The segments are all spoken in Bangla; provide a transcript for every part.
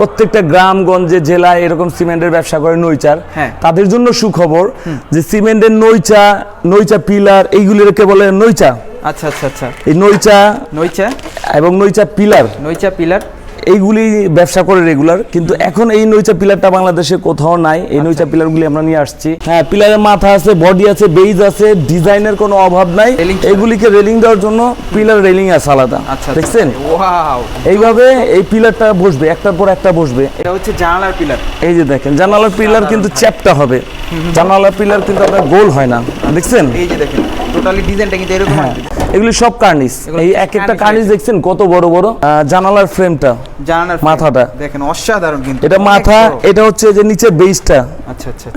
প্রত্যেকটা গ্রামগঞ্জে জেলায় এরকম সিমেন্টের ব্যবসা করে নৈচার। হ্যাঁ। তাদের জন্য সুখবর যে সিমেন্টের নৈচা নৈচা পিলার এইগুলিকে বলে নৈচা? আচ্ছা আচ্ছা আচ্ছা। এই নৈচা নইচা এবং নৈচা পিলার। নৈচা পিলার। এইগুলি ব্যবসা করে রেগুলার কিন্তু এখন এই নৈচা পিলারটা বাংলাদেশে কোথাও নাই। এই নৈচা পিলারগুলি আমরা নিয়ে আসছি। হ্যাঁ পিলারের মাথা আছে বডি আছে বেইজ আছে ডিজাইনের কোনো অভাব নাই। এগুলিকে রেলিং দেওয়ার জন্য পিলার রেলিং আছে আলাদা। আচ্ছা দেখছেন? এইভাবে এই পিলারটা বসবে একটার পর একটা বসবে। এটা হচ্ছে জানালার পিলার এই যে দেখেন জানালার পিলার কিন্তু চ্যাপটা হবে। জানালার পিলার কিন্তু আপনার গোল হয় না। দেখছেন? এই যে দেখেন। টোটালি ডিজাইনটা কিন্তু এরকম হ্যাঁ। এগুলি সব কার্নিস। এই এক একটা কার্নিস দেখছেন? কত বড় বড়। জানালার ফ্রেমটা জানালার মাথাটা। দেখেন অসাধারণ কিন্তু। এটা মাথা এটা হচ্ছে যে নিচের বেসটা আচ্ছা আচ্ছা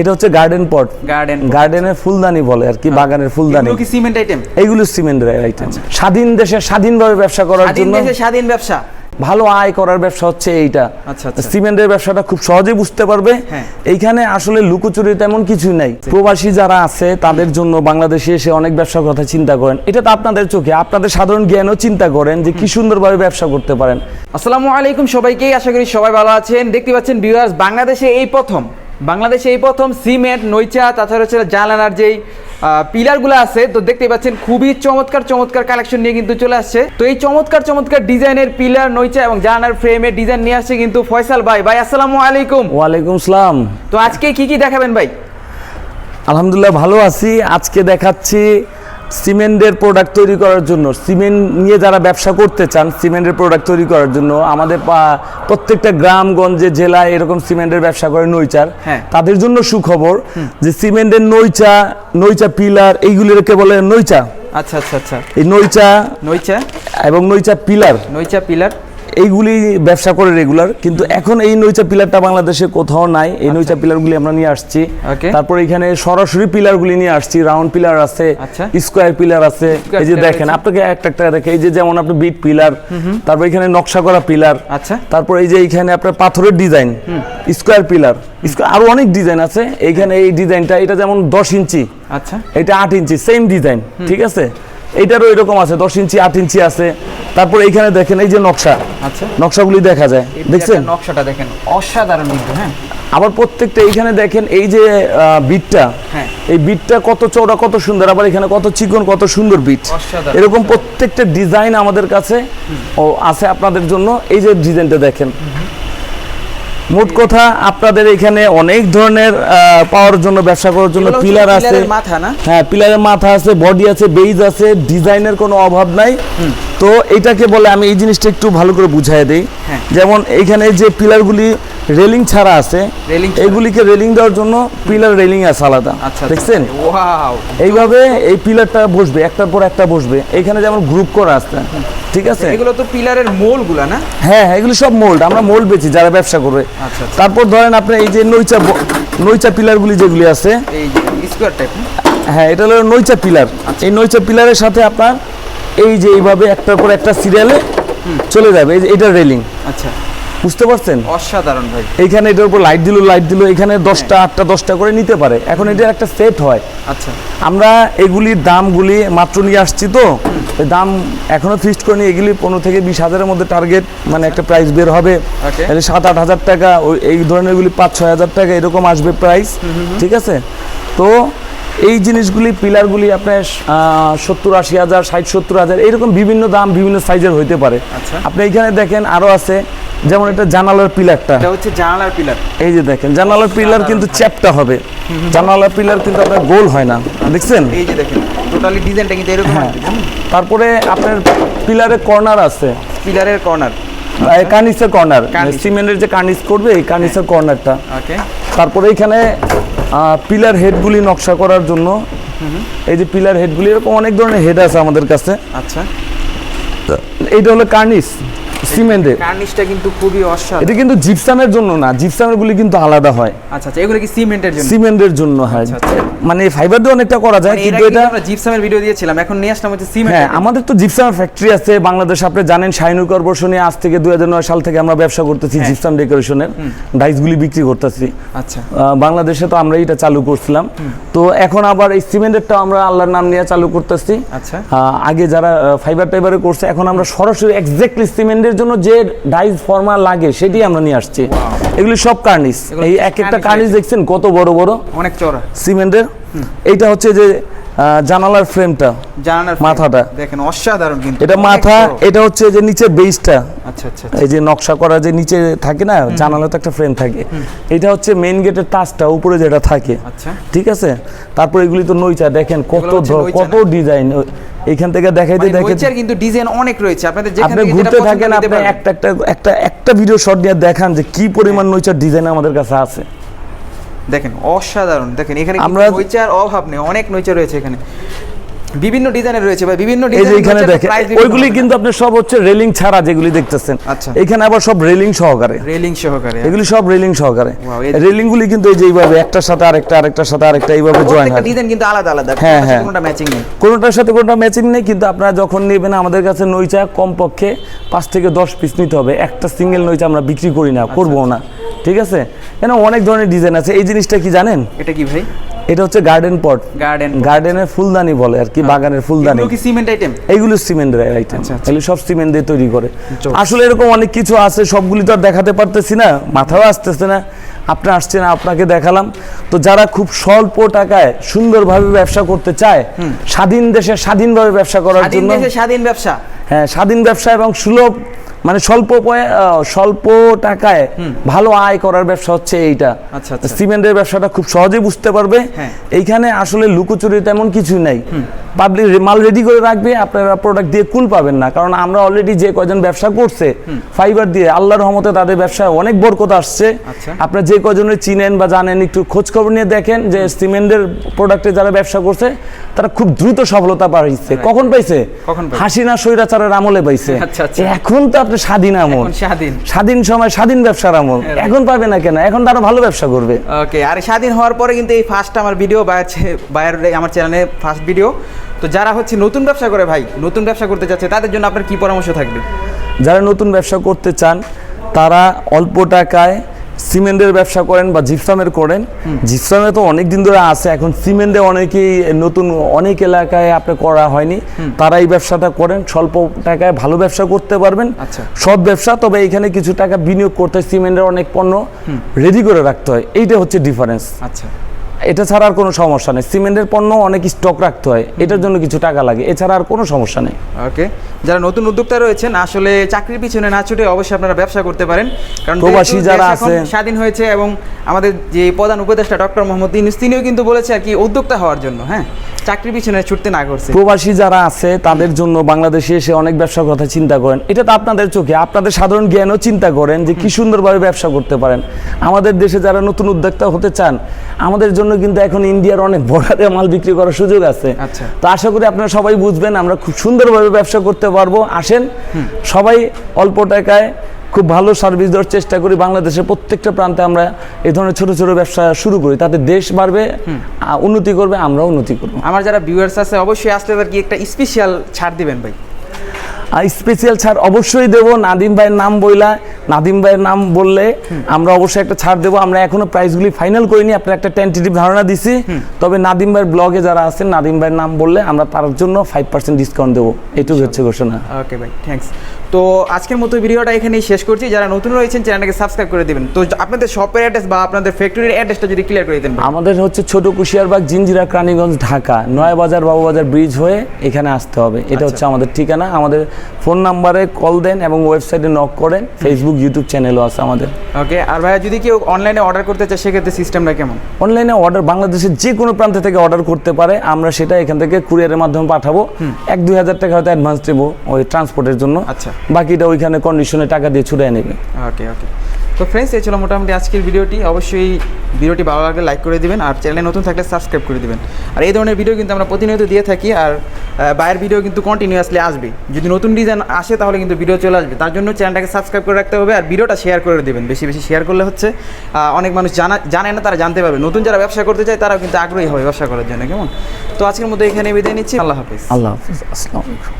এটা হচ্ছে গার্ডেন পট গার্ডেন গার্ডেনের ফুলদানি বলে আর কি বাগানের ফুলদানি। এগুলো কি সিমেন্ট আইটেম এইগুলো সিমেন্টের আইটেম স্বাধীন দেশে স্বাধীনভাবে ব্যবসা করার স্বাধীন জন্য দেশে স্বাধীন ব্যবসা। ভালো আয় করার ব্যবসা হচ্ছে এইটা। আচ্ছা, আচ্ছা। সিমেন্টের ব্যবসাটা খুব সহজে বুঝতে পারবে। হ্যাঁ। এইখানে আসলে লুকোচুরি তেমন কিছুই নাই। প্রবাসী যারা আছে তাদের জন্য বাংলাদেশে এসে অনেক ব্যবসার কথা চিন্তা করেন। এটা তো আপনাদের চোখে। আপনাদের সাধারণ জ্ঞানও চিন্তা করেন যে কি সুন্দরভাবে ব্যবসা করতে পারেন। আসসালামু আলাইকুম সবাইকে। আশা করি সবাই ভালো আছেন। দেখতে পাচ্ছেন ভিউয়ার্স বাংলাদেশে এই প্রথম। বাংলাদেশে এই প্রথম সিমেন্ট নৈচা তাছাড়া হচ্ছে জানালার যেই পিলারগুলো আছে তো দেখতে পাচ্ছেন খুবই চমৎকার চমৎকার কালেকশন নিয়ে কিন্তু চলে আসছে। তো এই চমৎকার চমৎকার ডিজাইনের পিলার নৈচা এবং জানালার ফ্রেমের ডিজাইন নিয়ে আসছে কিন্তু ফয়সাল ভাই। ভাই আসসালামু আলাইকুম। ওয়ালাইকুম সালাম। তো আজকে কি কি দেখাবেন ভাই? আলহামদুলিল্লাহ ভালো আছি। আজকে দেখাচ্ছি সিমেন্টের প্রোডাক্ট তৈরি করার জন্য সিমেন্ট নিয়ে যারা ব্যবসা করতে চান সিমেন্টের প্রোডাক্ট তৈরি করার জন্য আমাদের প্রত্যেকটা গ্রামগঞ্জে জেলায় এরকম সিমেন্টের ব্যবসা করে নৈচার। হ্যাঁ। তাদের জন্য সুখবর যে সিমেন্টের নৈচা নৈচা পিলার এইগুলিকে বলে নৈচা। আচ্ছা আচ্ছা আচ্ছা। এই নৈচা নৈচা? এবং নৈচা পিলার। নৈচা পিলার। এইগুলি ব্যবসা করে রেগুলার কিন্তু এখন এই নৈচা পিলারটা বাংলাদেশে কোথাও নাই। এই নৈচা পিলারগুলি আমরা নিয়ে আসছি। তারপর এখানে সরাসরি পিলারগুলি নিয়ে আসছি। রাউন্ড পিলার আছে আচ্ছা। স্কোয়ার পিলার আছে। এই যে দেখেন আপনাকে একটা একটা দেখে এই যে যেমন আপনি বিট পিলার তারপর এখানে নকশা করা পিলার আচ্ছা। তারপর এই যে এইখানে আপনার পাথরের ডিজাইন স্কোয়ার পিলার আরও অনেক ডিজাইন আছে। এইখানে এই ডিজাইনটা এটা যেমন দশ ইঞ্চি আচ্ছা। এটা আট ইঞ্চি সেম ডিজাইন ঠিক আছে? এইটারও এরকম আছে দশ ইঞ্চি আট ইঞ্চি আছে। তারপর এইখানে দেখেন এই যে নকশা। আচ্ছা। নকশাগুলি দেখা যায় দেখছেন? নকশাটা দেখেন অসাধারণ কিন্তু হ্যাঁ। আবার প্রত্যেকটা এইখানে দেখেন এই যে বিটটা হ্যাঁ। এই বিটটা কত চওড়া কত সুন্দর আবার এখানে কত চিকন কত সুন্দর বিট। এরকম প্রত্যেকটা ডিজাইন আমাদের কাছে ও আছে আপনাদের জন্য। এই যে ডিজাইনটা দেখেন মোট কথা আপনাদের এখানে অনেক ধরনের পাওয়ার জন্য ব্যবসা করার জন্য পিলার আছে। মাথা না? হ্যাঁ পিলারের মাথা আছে বডি আছে বেইজ আছে ডিজাইনের কোনো অভাব নাই। তো এটাকে বলে আমি এই জিনিসটা একটু ভালো করে বুঝাই দেই। হ্যাঁ। যেমন এইখানে যে পিলারগুলি রেলিং ছাড়া আছে ছাড়া। রেলিং দেওয়ার জন্য পিলার রেলিং আছে আলাদা। আচ্ছা দেখছেন? এইভাবে এই পিলারটা বসবে একটার পর একটা বসবে। এখানে যেমন গ্রুপ করা আছে ঠিক আছে? এগুলো তো পিলারের মোলগুলা না? হ্যাঁ হ্যাঁ এগুলো সব মোল্ড। আমরা মোল্ড বেচি যারা ব্যবসা করবে। আচ্ছা, আচ্ছা। তারপর ধরেন আপনি এই যে নৈচা ব- নৈচা পিলারগুলি যেগুলি আছে এই স্কোয়ার টাইপ হ্যাঁ এটা হলো নৈচা পিলার। এই নৈচা পিলারের সাথে আপনার এই যে এইভাবে একটার পর একটা সিরিয়ালে চলে যাবে। এই যে এটা রেলিং আচ্ছা। বুঝতে পারছেন? অসাধারণ ভাই। এইখানে এটার উপর লাইট দিল লাইট দিল এখানে দশটা আটটা দশটা করে নিতে পারে। এখন এটার একটা সেট হয়। আচ্ছা। আমরা এগুলির দামগুলি মাত্র নিয়ে আসছি তো। দাম এখনও ফিক্সড করিনি এগুলি পনেরো থেকে বিশ হাজারের মধ্যে টার্গেট মানে একটা প্রাইস বের হবে। তাহলে সাত আট হাজার টাকা ওই এই ধরনেরগুলি পাঁচ ছয় হাজার টাকা এরকম আসবে প্রাইস ঠিক আছে? তো এই জিনিসগুলি পিলারগুলি আপনার সত্তর আশি হাজার ষাট সত্তর হাজার এরকম বিভিন্ন দাম বিভিন্ন সাইজের হইতে পারে। আচ্ছা। আপনি এখানে দেখেন আরও আছে যেমন এটা জানালার পিলারটা এটা হচ্ছে জানালার পিলার এই যে দেখেন জানালার পিলার কিন্তু চ্যাপটা হবে। জানালার পিলার কিন্তু আপনার গোল হয় না দেখছেন? এই যে দেখেন টোটালি ডিজাইনটা কিন্তু এরকম হ্যাঁ। তারপরে আপনার পিলারের কর্নার আছে। পিলারের কর্নার। কার্নিসের কর্নার। সিমেন্টের যে কার্নিস করবে এই কার্নিসের কর্নারটা। ওকে। তারপরে এখানে পিলার হেডগুলি নকশা করার জন্য। এই যে পিলার হেডগুলি এরকম অনেক ধরনের হেড আছে আমাদের কাছে। আচ্ছা। এইটা হলো কার্নিস। সিমেন্টের কার্নিশটা কিন্তু খুবই অসাধারণ। এটা কিন্তু জিপসামের জন্য না জিপসামের গুলি কিন্তু আলাদা হয়। আচ্ছা আচ্ছা এগুলো কি সিমেন্টের জন্য? সিমেন্টের জন্য হয়। আচ্ছা, আচ্ছা। মানে ফাইবার দিয়ে অনেকটা করা যায় মানে কিন্তু এটা আমরা জিপসামের ভিডিও দিয়েছিলাম এখন নিয়ে আসলাম হচ্ছে সিমেন্ট হ্যাঁ আমাদের তো জিপসাম ফ্যাক্টরি আছে বাংলাদেশ আপনি জানেন শাইনুর কর্পোরেশনে আজ থেকে দুই সাল থেকে আমরা ব্যবসা করতেছি হ্যাঁ। জিপসাম ডেকোরেশনের ডাইসগুলি বিক্রি করতেছি। আচ্ছা। বাংলাদেশে তো আমরা এটা চালু করছিলাম। তো এখন আবার এই সিমেন্টেরটা আমরা আল্লাহর নাম নিয়ে চালু করতেছি। আচ্ছা। আগে যারা ফাইবার টাইবারে করছে এখন আমরা সরাসরি এক্স্যাক্টলি সিমেন্টে সিমেন্টের জন্য যে ডাইস ফর্মা লাগে সেটি আমরা নিয়ে আসছি। এগুলি সব কার্নিস। এই এক একটা কার্নিস দেখছেন কত বড় বড়? অনেক চড়া সিমেন্টের। এইটা হচ্ছে যে জানালার ফ্রেমটা জানালার মাথাটা। দেখেন অসাধারণ কিন্তু। এটা মাথা এটা হচ্ছে যে নিচে বেসটা এই যে নকশা করা যে নিচে থাকে না জানালা তো একটা ফ্রেম থাকে। এটা হচ্ছে মেইন গেটের টাচটা উপরে যেটা থাকে। আচ্ছা। ঠিক আছে? তারপর এগুলি তো নইচা দেখেন কত কত ডিজাইন এখান থেকে দেখাইতে মানে দেখাইতে নইচার কিন্তু ডিজাইন অনেক রয়েছে। আপনাদের যেখান আপনি ঘুরতে থাকেন আপনি একটা একটা একটা একটা ভিডিও শট নিয়ে দেখান যে কি পরিমাণ নইচার ডিজাইন আমাদের কাছে আছে। দেখেন অসাধারণ। দেখেন এখানে আমরা- আমরা নইচার অভাব নেই অনেক নইচা রয়েছে এখানে। বিভিন্ন ডিজাইনের রয়েছে ভাই বিভিন্ন এই যে ডিজাইন এখানে দেখেন ওইগুলি কিন্তু আপনি সব হচ্ছে রেলিং ছাড়া যেগুলি দেখতেছেন। আচ্ছা। এখানে আবার সব রেলিং সহকারে। রেলিং সহকারে এগুলি সব রেলিং সহকারে। রেলিং গুলি কিন্তু এই যে এইভাবে একটার সাথে আরেকটা আরেকটার সাথে আরেকটা এইভাবে জয়েন হয়। ডিজাইন কিন্তু আলাদা আলাদা হ্যাঁ, হ্যাঁ। কোনটা ম্যাচিং নেই। কোনোটার সাথে কোনোটা ম্যাচিং নেই কিন্তু আপনারা যখন নেবেন আমাদের কাছে নইচা কমপক্ষে পাঁচ থেকে দশ পিস নিতে হবে। একটা সিঙ্গেল নইচা আমরা বিক্রি করি না করব আচ্ছা। না। ঠিক আছে? কেন অনেক ধরনের ডিজাইন আছে। এই জিনিসটা কি জানেন? এটা কি ভাই? এটা হচ্ছে গার্ডেন পট গার্ডেন গার্ডেনের ফুলদানি বলে আর কি বাগানের ফুলদানি। এগুলো কি সিমেন্ট আইটেম এইগুলো সিমেন্টের আইটেম আচ্ছা, আচ্ছা। এগুলো সব সিমেন্ট দিয়ে তৈরি করে। আসলে এরকম অনেক কিছু আছে সবগুলি তো আর দেখাতে পারতেছি না মাথাও আসতেছে না। আপনি আসছেন আপনাকে দেখালাম। তো যারা খুব স্বল্প টাকায় সুন্দরভাবে ব্যবসা করতে চায় স্বাধীন দেশে স্বাধীনভাবে ব্যবসা করার স্বাধীন জন্য দেশে স্বাধীন ব্যবসা। হ্যাঁ স্বাধীন ব্যবসা এবং সুলভ মানে স্বল্প স্বল্প টাকায় ভালো আয় করার ব্যবসা হচ্ছে এইটা। আচ্ছা, আচ্ছা। সিমেন্টের ব্যবসাটা খুব সহজেই বুঝতে পারবে। হ্যাঁ। এইখানে আসলে লুকোচুরি তেমন কিছু নাই। পাবলিক মাল রেডি করে রাখবে আপনারা প্রোডাক্ট দিয়ে কুল পাবেন না। কারণ আমরা অলরেডি যে কয়জন ব্যবসা করছে ফাইবার দিয়ে আল্লাহর রহমতে তাদের ব্যবসায় অনেক বরকত আসছে। আচ্ছা। আপনারা যে কজনের চিনেন বা জানেন একটু খোঁজ খবর নিয়ে দেখেন যে সিমেন্টের প্রোডাক্টে যারা ব্যবসা করছে তারা খুব দ্রুত সফলতা পাইছে। কখন পাইছে? হাসিনা স্বৈরাচারের আমলে পাইছে। এখন তো আপনি স্বাধীন আমল। স্বাধীন। স্বাধীন সময় স্বাধীন ব্যবসার আমল। এখন পাবে না কেন? এখন তারা ভালো ব্যবসা করবে। ওকে আর স্বাধীন হওয়ার পরে কিন্তু এই ফার্স্ট আমার ভিডিও বায়ের আমার চ্যানেলে ফার্স্ট ভিডিও তো যারা হচ্ছে নতুন ব্যবসা করে ভাই নতুন ব্যবসা করতে চাচ্ছে তাদের জন্য আপনার কি পরামর্শ থাকবে? যারা নতুন ব্যবসা করতে চান তারা অল্প টাকায় সিমেন্টের ব্যবসা করেন বা জিপসামের করেন। জিপসামে তো অনেক দিন ধরে আছে এখন সিমেন্টে অনেকেই নতুন অনেক এলাকায় আপনি করা হয়নি। তারা এই ব্যবসাটা করেন স্বল্প টাকায় ভালো ব্যবসা করতে পারবেন। সব ব্যবসা তবে এখানে কিছু টাকা বিনিয়োগ করতে হয় সিমেন্টের অনেক পণ্য রেডি করে রাখতে হয়। এইটা হচ্ছে ডিফারেন্স আচ্ছা। এটা ছাড়া আর কোনো সমস্যা নেই। সিমেন্টের পণ্য অনেক স্টক রাখতে হয়। এটার জন্য কিছু টাকা লাগে। এছাড়া আর কোনো সমস্যা নেই। ওকে। যারা নতুন উদ্যোক্তা রয়েছেন আসলে চাকরির পিছনে না ছুটে অবশ্যই আপনারা ব্যবসা করতে পারেন। কারণ প্রবাসী যারা আছে। স্বাধীন হয়েছে এবং আমাদের যে প্রধান উপদেষ্টা ডক্টর মোহাম্মদ ইউনুস তিনিও কিন্তু বলেছে আর কি উদ্যোক্তা হওয়ার জন্য হ্যাঁ? চাকরির পিছনে ছুটতে না করছে। প্রবাসী যারা আছে তাদের জন্য বাংলাদেশে এসে অনেক ব্যবসার কথা চিন্তা করেন। এটা তো আপনাদের চোখে। আপনাদের সাধারণ জ্ঞানও চিন্তা করেন যে কি সুন্দরভাবে ব্যবসা করতে পারেন। আমাদের দেশে যারা নতুন উদ্যোক্তা হতে চান আমাদের জন্য কিন্তু এখন ইন্ডিয়ার অনেক বর্ডারে মাল বিক্রি করার সুযোগ আছে। আচ্ছা। তো আশা করি আপনারা সবাই বুঝবেন আমরা খুব সুন্দরভাবে ব্যবসা করতে পারব। আসেন সবাই অল্প টাকায় খুব ভালো সার্ভিস দেওয়ার চেষ্টা করি। বাংলাদেশের প্রত্যেকটা প্রান্তে আমরা এই ধরনের ছোট ছোট ব্যবসা শুরু করি। তাতে দেশ বাড়বে উন্নতি করবে আমরাও উন্নতি করব। আমার যারা ভিউয়ার্স আছে অবশ্যই আসলে আর কি একটা স্পেশাল ছাড় দিবেন ভাই। স্পেশাল ছাড় অবশ্যই দেবো। নাদিম ভাইয়ের নাম বইলা নাদিম ভাইয়ের নাম বললে আমরা অবশ্যই একটা ছাড় দেবো। আমরা এখনও প্রাইসগুলি ফাইনাল করিনি আপনার একটা টেন্টেটিভ ধারণা দিছি। তবে নাদিম ভাইয়ের ব্লগে যারা আছেন নাদিম ভাইয়ের নাম বললে আমরা তার জন্য ফাইভ পার্সেন্ট ডিসকাউন্ট দেবো। এটুকু হচ্ছে ঘোষণা। ওকে ভাই থ্যাঙ্কস তো আজকের মতো ভিডিওটা এখানেই শেষ করছি। যারা নতুন রয়েছেন চ্যানেলটাকে সাবস্ক্রাইব করে দিবেন। তো আপনাদের শপের অ্যাড্রেস বা আপনাদের ফ্যাক্টরির অ্যাড্রেসটা যদি ক্লিয়ার করে দেন আমাদের হচ্ছে ছোট কুশিয়ারবাগ জিঞ্জিরা ক্রানীগঞ্জ ঢাকা। নয় নয়াবাজার বাবুবাজার ব্রিজ হয়ে এখানে আসতে হবে। এটা হচ্ছে আমাদের ঠিকানা। আমাদের ফোন নাম্বারে কল দেন এবং ওয়েবসাইটে নক করেন। ফেসবুক ইউটিউব চ্যানেলও আছে আমাদের। ওকে আর ভাইয়া যদি কেউ অনলাইনে অর্ডার করতে চায় সেক্ষেত্রে সিস্টেমটা কেমন? অনলাইনে অর্ডার বাংলাদেশের যে কোনো প্রান্ত থেকে অর্ডার করতে পারে। আমরা সেটা এখান থেকে কুরিয়ারের মাধ্যমে পাঠাবো। এক দুই হাজার টাকা হয়তো অ্যাডভান্স দেবো ওই ট্রান্সপোর্টের জন্য। আচ্ছা। বাকিটা ওইখানে কন্ডিশনে টাকা দিয়ে ছুটে নেবে। ওকে ওকে তো ফ্রেন্ডস এই ছিল মোটামুটি আজকের ভিডিওটি। অবশ্যই ভিডিওটি ভালো লাগলে লাইক করে দিবেন। আর চ্যানেলে নতুন থাকলে সাবস্ক্রাইব করে দিবেন। আর এই ধরনের ভিডিও কিন্তু আমরা প্রতিনিয়ত দিয়ে থাকি। আর বাইরের ভিডিও কিন্তু কন্টিনিউয়াসলি আসবে। যদি নতুন ডিজাইন আসে তাহলে কিন্তু ভিডিও চলে আসবে। তার জন্য চ্যানেলটাকে সাবস্ক্রাইব করে রাখতে হবে আর ভিডিওটা শেয়ার করে দেবেন। বেশি বেশি শেয়ার করলে হচ্ছে অনেক মানুষ জানা, জানে না, তারা জানতে পারবে। নতুন যারা ব্যবসা করতে চায় তারাও কিন্তু আগ্রহী হবে ব্যবসা করার জন্য। কেমন? তো আজকের মধ্যে এখানে বিদায় নিচ্ছি। আল্লাহ হাফিজ। আল্লাহ হাফিজ। আসসালামু আলাইকুম।